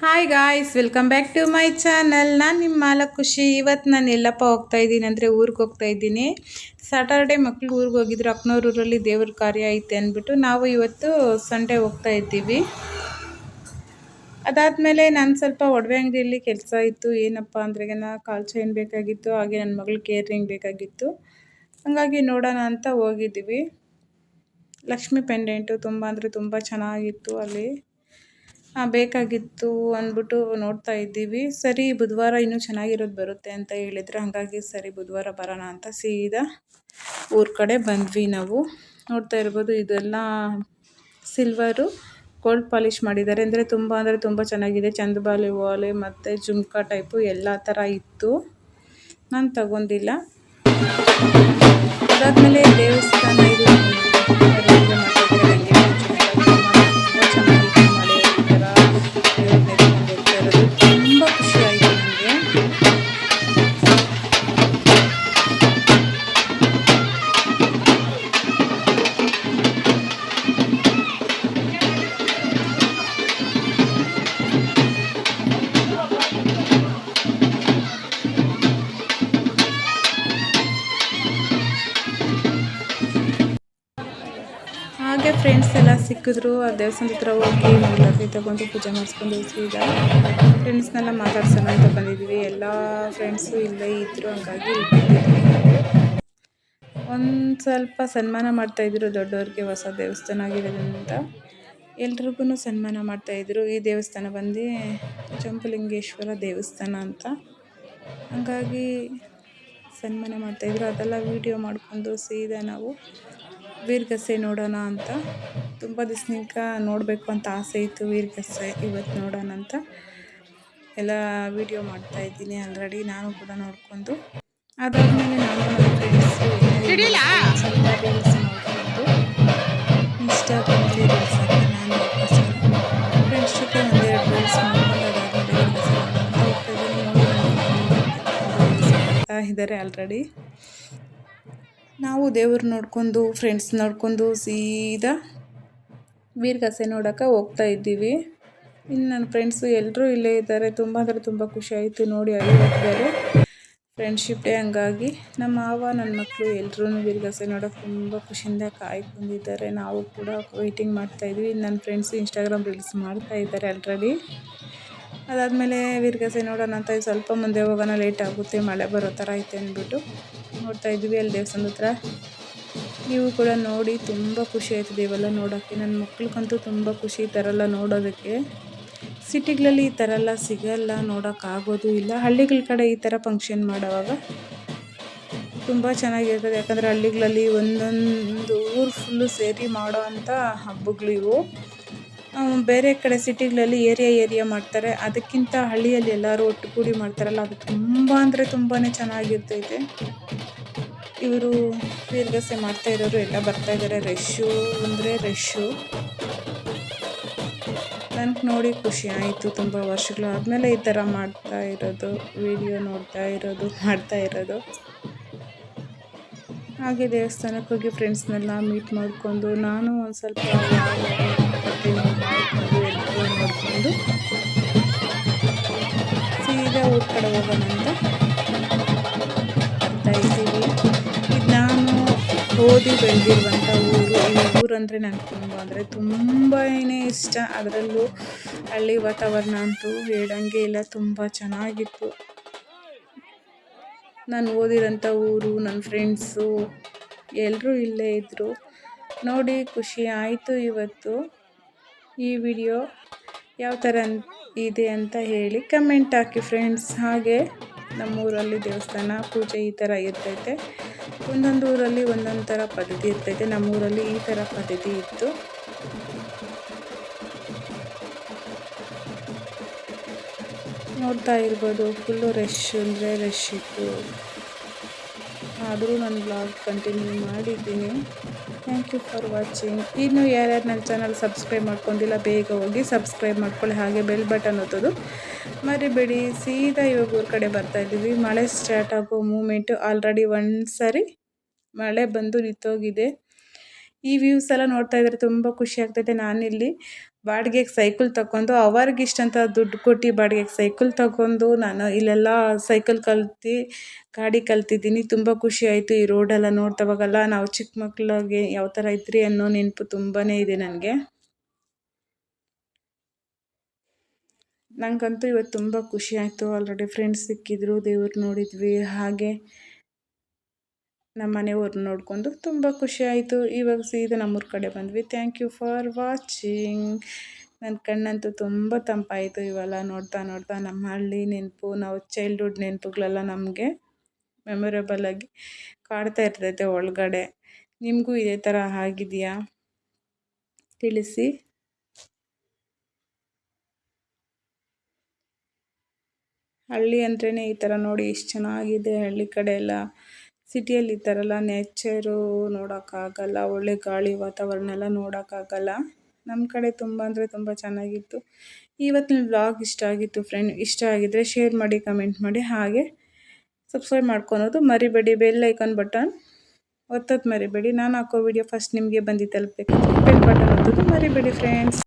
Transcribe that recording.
Hi guys welcome back to my channel ನಾನು ನಿಮ್ಮ ಮಾಲಕ್ ಖುಷಿ. ಇವತ್ತು ನಾನು ಎಲ್ಲಪ್ಪ ಹೋಗ್ತಾ ಇದ್ದೀನಿ ಅಂದರೆ ಊರಿಗೆ ಹೋಗ್ತಾ ಇದ್ದೀನಿ. ಸ್ಯಾಟರ್ಡೆ ಮಕ್ಳು ಊರಿಗೆ ಹೋಗಿದ್ರು. ಅಕ್ನೂರೂರಲ್ಲಿ ದೇವ್ರ ಕಾರ್ಯ ಐತೆ ಅಂದ್ಬಿಟ್ಟು ನಾವು ಇವತ್ತು ಸಂಡೇ ಹೋಗ್ತಾ ಇದ್ದೀವಿ. ಅದಾದಮೇಲೆ ನಾನು ಸ್ವಲ್ಪ ಒಡವೆ ಅಂಗಡಿಯಲ್ಲಿ ಕೆಲಸ ಇತ್ತು. ಏನಪ್ಪ ಅಂದ್ರೆ ಕಾಲು ಚೈನ್ ಬೇಕಾಗಿತ್ತು. ಹಾಗೆ ನನ್ನ ಮಗಳು ಕೇರಿಂಗ್ ಬೇಕಾಗಿತ್ತು. ಹಾಗಾಗಿ ನೋಡೋಣ ಅಂತ ಹೋಗಿದ್ದೀವಿ. ಲಕ್ಷ್ಮಿ ಪೆಂಡೆಂಟು ತುಂಬ ಅಂದರೆ ತುಂಬ ಚೆನ್ನಾಗಿತ್ತು ಅಲ್ಲಿ. ಬೇಕಾಗಿತ್ತು ಅಂದ್ಬಿಟ್ಟು ನೋಡ್ತಾ ಇದ್ದೀವಿ. ಸರಿ, ಬುಧವಾರ ಇನ್ನೂ ಚೆನ್ನಾಗಿರೋದು ಬರುತ್ತೆ ಅಂತ ಹೇಳಿದ್ರು ಹಾಗಾಗಿ ಸರಿ, ಬುಧವಾರ ಬರೋಣ ಅಂತ ಸೀದಾ ಊರ ಕಡೆ ಬಂದ್ವಿ ನಾವು. ನೋಡ್ತಾ ಇರ್ಬೋದು, ಇದೆಲ್ಲ ಸಿಲ್ವರು ಗೋಲ್ಡ್ ಪಾಲಿಷ್ ಮಾಡಿದ್ದಾರೆ. ಅಂದರೆ ತುಂಬ ಅಂದರೆ ತುಂಬ ಚೆನ್ನಾಗಿದೆ. ಚಂದಬಾಲಿ ವಾಲೆ ಮತ್ತು ಜುಮ್ಕಾ ಟೈಪು ಎಲ್ಲ ಥರ ಇತ್ತು. ನಾನು ತಗೊಂಡಿಲ್ಲ. ಅದಾದಮೇಲೆ ದೇವಸ್ಥಾನ ಫ್ರೆಂಡ್ಸ್ ಎಲ್ಲ ಸಿಕ್ಕಿದ್ರು, ಆ ದೇವಸ್ಥಾನದ ಹತ್ರ ಹೋಗಿ ಮಂಗಳಾರತಿ ತಗೊಂಡು ಪೂಜೆ ಮಾಡಿಸ್ಕೊಂಡು ಸೀದಾ ಫ್ರೆಂಡ್ಸ್ನೆಲ್ಲ ಮಾತಾಡ್ಸೋಣ ಅಂತ ಬಂದಿದ್ದೀವಿ. ಎಲ್ಲ ಫ್ರೆಂಡ್ಸು ಇಲ್ಲೇ ಇದ್ದರು ಹಂಗಾಗಿ ಒಂದು ಸ್ವಲ್ಪ ಸನ್ಮಾನ ಮಾಡ್ತಾಯಿದ್ರು ದೊಡ್ಡವ್ರಿಗೆ ಹೊಸ ದೇವಸ್ಥಾನ ಆಗಿರೋದ್ರಿಂದ. ಎಲ್ರಿಗೂ ಸನ್ಮಾನ ಮಾಡ್ತಾಯಿದ್ರು ಈ ದೇವಸ್ಥಾನ ಬಂದು ಚಂಪಲಿಂಗೇಶ್ವರ ದೇವಸ್ಥಾನ ಅಂತ. ಹಾಗಾಗಿ ಸನ್ಮಾನ ಮಾಡ್ತಾಯಿದ್ರು ಅದೆಲ್ಲ ವೀಡಿಯೋ ಮಾಡಿಕೊಂಡು ಸೀದಾ ನಾವು ವೀರಗಸೆ ನೋಡೋಣ ಅಂತ. ತುಂಬ ದಿವ್ಸನಿಂದ ನೋಡಬೇಕು ಅಂತ ಆಸೆ ಇತ್ತು ವೀರಗಸೆ ಇವತ್ತು ನೋಡೋಣ ಅಂತ. ಎಲ್ಲ ವೀಡಿಯೋ ಮಾಡ್ತಾಯಿದ್ದೀನಿ ಆಲ್ರೆಡಿ ನಾನು ಕೂಡ ನೋಡಿಕೊಂಡು. ಅದಾದಮೇಲೆ ನಾನು ನನ್ನ ಫ್ರೆಂಡ್ಸು ಸ್ವಲ್ಪ ರೀಲ್ಸ್ ನೋಡಿಕೊಂಡು ಇನ್ಸ್ಟಾಗ್ರಾಮಲ್ಲಿ ರೀಲ್ಸ್ ಹಾಕಿ ನಾನು ಫ್ರೆಂಡ್ಸ್ ಜೊತೆ ಒಂದೆರಡು ರೀಲ್ಸ್ ಮಾಡ್ಕೊಂಡು ಅದಾದಮೇಲೆ ಇದ್ದಾರೆ ಆಲ್ರೆಡಿ ನಾವು ದೇವ್ರು ನೋಡ್ಕೊಂಡು ಫ್ರೆಂಡ್ಸ್ ನೋಡ್ಕೊಂಡು ಸೀದಾ ವೀರಗಾಸೆ ನೋಡೋಕ್ಕೆ ಹೋಗ್ತಾ ಇದ್ದೀವಿ. ಇನ್ನು ನನ್ನ ಫ್ರೆಂಡ್ಸು ಎಲ್ಲರೂ ಇಲ್ಲೇ ಇದ್ದಾರೆ. ತುಂಬ ಅಂದರೆ ತುಂಬ ಖುಷಿ ಆಯಿತು. ನೋಡಿ ಅಲ್ಲಿ ಹೋಗ್ತಾರೆ ಫ್ರೆಂಡ್ಶಿಪ್ ಡೇ ಹಂಗಾಗಿ. ನಮ್ಮ ಮಾವ, ನನ್ನ ಮಕ್ಕಳು ಎಲ್ಲರೂ ವೀರಗಾಸೆ ನೋಡೋಕೆ ತುಂಬ ಖುಷಿಯಿಂದ ಕಾಯ್ಕೊಂಡಿದ್ದಾರೆ ನಾವು ಕೂಡ ವೆಯ್ಟಿಂಗ್ ಮಾಡ್ತಾಯಿದ್ವಿ ನನ್ನ ಫ್ರೆಂಡ್ಸು ಇನ್ಸ್ಟಾಗ್ರಾಮ್ ರೀಲ್ಸ್ ಮಾಡ್ತಾ ಇದ್ದಾರೆ ಆಲ್ರೆಡಿ ಅದಾದಮೇಲೆ ವೀರಗಾಸೆ ನೋಡೋಣ ಅಂತ ಸ್ವಲ್ಪ ಮುಂದೆ ಹೋಗೋಣ. ಲೇಟ್ ಆಗುತ್ತೆ. ಮಳೆ ಬರೋ ಥರ ಐತೆ ಅಂದ್ಬಿಟ್ಟು. ನೋಡ್ತಾ ಇದ್ವಿ ಅಲ್ಲಿ ದೇವಸ್ಥಾನದ ಹತ್ರ. ನೀವು ಕೂಡ ನೋಡಿ ತುಂಬ ಖುಷಿ ಆಯ್ತದೆ ಇವೆಲ್ಲ ನೋಡೋಕ್ಕೆ. ನನ್ನ ಮಕ್ಳಿಗಂತೂ ತುಂಬ ಖುಷಿ ಈ ಥರ ಎಲ್ಲ ನೋಡೋದಕ್ಕೆ. ಸಿಟಿಗಳಲ್ಲಿ ಈ ಥರ ಎಲ್ಲ ಸಿಗಲ್ಲ ನೋಡೋಕ್ಕಾಗೋದು ಇಲ್ಲ. ಹಳ್ಳಿಗಳ ಕಡೆ ಈ ಥರ ಫಂಕ್ಷನ್ ಮಾಡೋವಾಗ ತುಂಬ ಚೆನ್ನಾಗಿರ್ತದೆ. ಯಾಕಂದರೆ ಹಳ್ಳಿಗಳಲ್ಲಿ ಒಂದೊಂದು ಊರು ಫುಲ್ಲು ಸೇರಿ ಮಾಡೋ ಅಂಥ ಹಬ್ಬಗಳಿವು ಬೇರೆ ಕಡೆ ಸಿಟಿಗಳಲ್ಲಿ ಏರಿಯಾ ಏರಿಯಾ ಮಾಡ್ತಾರೆ. ಅದಕ್ಕಿಂತ ಹಳ್ಳಿಯಲ್ಲಿ ಎಲ್ಲರೂ ಒಟ್ಟುಗೂಡಿ ಮಾಡ್ತಾರಲ್ಲ, ಅದು ತುಂಬ ಅಂದರೆ ತುಂಬಾ ಚೆನ್ನಾಗಿರ್ತೈತೆ. ಇವರು ವೀರ್ಗಸೆ ಮಾಡ್ತಾ ಇರೋರು ಎಲ್ಲ ಬರ್ತಾ ಇದ್ದಾರೆ ರಶ್ಶು ಅಂದರೆ ರಶ್ಶು. ನನಗೆ ನೋಡಿ ಖುಷಿ ಆಯಿತು ತುಂಬ ವರ್ಷಗಳು. ಆದಮೇಲೆ ಈ ಥರ ಮಾಡ್ತಾ ಇರೋದು, ವಿಡಿಯೋ ನೋಡ್ತಾ ಇರೋದು, ಮಾಡ್ತಾ ಇರೋದು. ಹಾಗೆ ದೇವಸ್ಥಾನಕ್ಕೆ ಹೋಗಿ ಫ್ರೆಂಡ್ಸ್ನೆಲ್ಲ ಮೀಟ್ ಮಾಡಿಕೊಂಡು ನಾನು ಒಂದು ಸ್ವಲ್ಪ ಮಾಡಿಕೊಂಡು ಸೀದಾ ಊರ ಕಡೆ ಹೋಗೋಣ ಅಂತ ಬರ್ತಾ ಇದ್ದೀವಿ. ಇದು ನಾನು ಓದಿ ಬೆಳೆದಿರುವಂಥ ಊರು. ಈ ಊರಂದರೆ ನನಗೆ ತುಂಬ ಅಂದರೆ ತುಂಬಾ ಇಷ್ಟ. ಅದರಲ್ಲೂ ಹಳ್ಳಿ ವಾತಾವರಣ ಅಂತೂ ಹೇಳಂಗೆ ಇಲ್ಲ. ತುಂಬ ಚೆನ್ನಾಗಿತ್ತು. ನಾನು ಓದಿರೋಂಥ ಊರು, ನನ್ನ ಫ್ರೆಂಡ್ಸು ಎಲ್ಲರೂ ಇಲ್ಲೇ ಇದ್ದರು ನೋಡಿ, ಖುಷಿ ಆಯಿತು ಇವತ್ತು ಈ ವಿಡಿಯೋ. ಯಾವ ಥರ ಇದೆ ಅಂತ ಹೇಳಿ ಕಮೆಂಟ್ ಹಾಕಿ ಫ್ರೆಂಡ್ಸ್. ಹಾಗೆ ನಮ್ಮೂರಲ್ಲಿ ದೇವಸ್ಥಾನ, ಪೂಜೆ ಈ ಥರ ಇರ್ತೈತೆ. ಒಂದೊಂದು ಊರಲ್ಲಿ ಒಂದೊಂದು ಥರ ಪದ್ಧತಿ ಇರ್ತೈತೆ. ನಮ್ಮೂರಲ್ಲಿ ಈ ಥರ ಪದ್ಧತಿ ಇತ್ತು. ನೋಡ್ತಾ ಇರ್ಬೋದು. ಫುಲ್ಲು ರಶ್ ಅಂದರೆ ರಶ್ ಇತ್ತು. ಆದರೂ ನಾನು ಬ್ಲಾಗ್ ಕಂಟಿನ್ಯೂ ಮಾಡಿದ್ದೀನಿ. ಥ್ಯಾಂಕ್ ಯು ಫಾರ್ ವಾಚಿಂಗ್ ಇನ್ನು ಯಾರ್ಯಾರು ನನ್ನ ಚಾನಲ್ ಸಬ್ಸ್ಕ್ರೈಬ್ ಮಾಡ್ಕೊಂಡಿಲ್ಲ, ಬೇಗ ಹೋಗಿ ಸಬ್ಸ್ಕ್ರೈಬ್ ಮಾಡ್ಕೊಳ್ಳಿ. ಹಾಗೆ ಬೆಲ್ ಬಟನ್ ಒತ್ತೋದು ಮರಿಬೇಡಿ. ಸೀದಾ ಇವಾಗ ಊರ ಕಡೆ ಬರ್ತಾ ಇದ್ದೀವಿ. ಮಳೆ ಸ್ಟಾರ್ಟ್ ಆಗೋ ಮೂಮೆಂಟು ಆಲ್ರೆಡಿ ಒಂದು ಸಾರಿ ಮಳೆ ಬಂದು ನಿಂತೋಗಿದೆ. ಈ ವ್ಯೂಸ್ ಎಲ್ಲ ನೋಡ್ತಾ ಇದ್ರೆ ತುಂಬ ಖುಷಿ ಆಗ್ತೈತೆ. ನಾನಿಲ್ಲಿ ಬಾಡಿಗೆಗೆ ಸೈಕಲ್ ತಗೊಂಡು ಅವ್ರಿಗಿಷ್ಟಂತ ದುಡ್ಡು ಕೊಟ್ಟು ಬಾಡಿಗೆಗೆ ಸೈಕಲ್ ತಗೊಂಡು ನಾನು ಇಲ್ಲೆಲ್ಲ ಸೈಕಲ್ ಕಲ್ತು, ಗಾಡಿ ಕಲ್ತಿದ್ದೀನಿ. ತುಂಬ ಖುಷಿ ಆಯಿತು ಈ ರೋಡೆಲ್ಲ ನೋಡ್ದವಾಗೆಲ್ಲ ನಾವು ಚಿಕ್ಕ ಮಕ್ಕಳಿಗೆ ಯಾವ ಥರ ಇದ್ರಿ ಅನ್ನೋ ನೆನಪು ತುಂಬಾ ಇದೆ ನನಗೆ. ನನಗಂತೂ ಇವತ್ತು ತುಂಬ ಖುಷಿ ಆಯಿತು. ಆಲ್ರೆಡಿ ಫ್ರೆಂಡ್ಸ್ ಸಿಕ್ಕಿದ್ರು, ದೇವ್ರು ನೋಡಿದ್ವಿ. ಹಾಗೆ ನಮ್ಮ ಮನೆಯವ್ರು ನೋಡಿಕೊಂಡು ತುಂಬ ಖುಷಿ ಆಯಿತು. ಇವಾಗ ಸೀದಾ ನಮ್ಮೂರ ಕಡೆ ಬಂದ್ವಿ. ಥ್ಯಾಂಕ್ ಯು ಫಾರ್ ವಾಚಿಂಗ್ ನನ್ನ ಕಣ್ಣಂತೂ ತುಂಬ ತಂಪಾಯಿತು ಇವೆಲ್ಲ ನೋಡ್ತಾ ನೋಡ್ತಾ. ನಮ್ಮ ಹಳ್ಳಿ ನೆನಪು, ನಾವು ಚೈಲ್ಡ್ಹುಡ್ ನೆನಪುಗಳೆಲ್ಲ ನಮಗೆ ಮೆಮೊರೇಬಲ್ ಆಗಿ ಕಾಡ್ತಾ ಇರ್ತೈತೆ ಒಳಗಡೆ. ನಿಮಗೂ ಇದೇ ಥರ ಆಗಿದೆಯಾ? ತಿಳಿಸಿ. ಹಳ್ಳಿ ಅಂದ್ರೇ ಈ ಥರ ನೋಡಿ ಎಷ್ಟು ಚೆನ್ನಾಗಿದೆ ಹಳ್ಳಿ ಕಡೆ ಎಲ್ಲ. ಸಿಟಿಯಲ್ಲಿ ಈ ಥರ ಎಲ್ಲ ನೇಚರು ನೋಡೋಕ್ಕಾಗಲ್ಲ, ಒಳ್ಳೆ ಗಾಳಿ ವಾತಾವರಣ ಎಲ್ಲ ನೋಡೋಕ್ಕಾಗಲ್ಲ. ನಮ್ಮ ಕಡೆ ತುಂಬ ಅಂದರೆ ತುಂಬ ಚೆನ್ನಾಗಿತ್ತು. ಇವತ್ತಿನ ವ್ಲಾಗ್ ಇಷ್ಟ ಆಗಿತ್ತು ಫ್ರೆಂಡ್ ಇಷ್ಟ ಆಗಿದ್ದರೆ ಶೇರ್ ಮಾಡಿ ಕಮೆಂಟ್ ಮಾಡಿ, ಹಾಗೆ ಸಬ್ಸ್ಕ್ರೈಬ್ ಮಾಡ್ಕೊಳೋದು ಮರಿಬೇಡಿ ಬೆಲ್ ಐಕಾನ್ ಬಟನ್ ಒತ್ತೋದು ಮರಿಬೇಡಿ. ನಾನು ಹಾಕೋ ವಿಡಿಯೋ ಫಸ್ಟ್ ನಿಮಗೆ ಬಂದು ತಲುಪಬೇಕು ಬೆಲ್ ಬಟನ್ ಒತ್ತೋದು ಮರಿಬೇಡಿ ಫ್ರೆಂಡ್ಸ್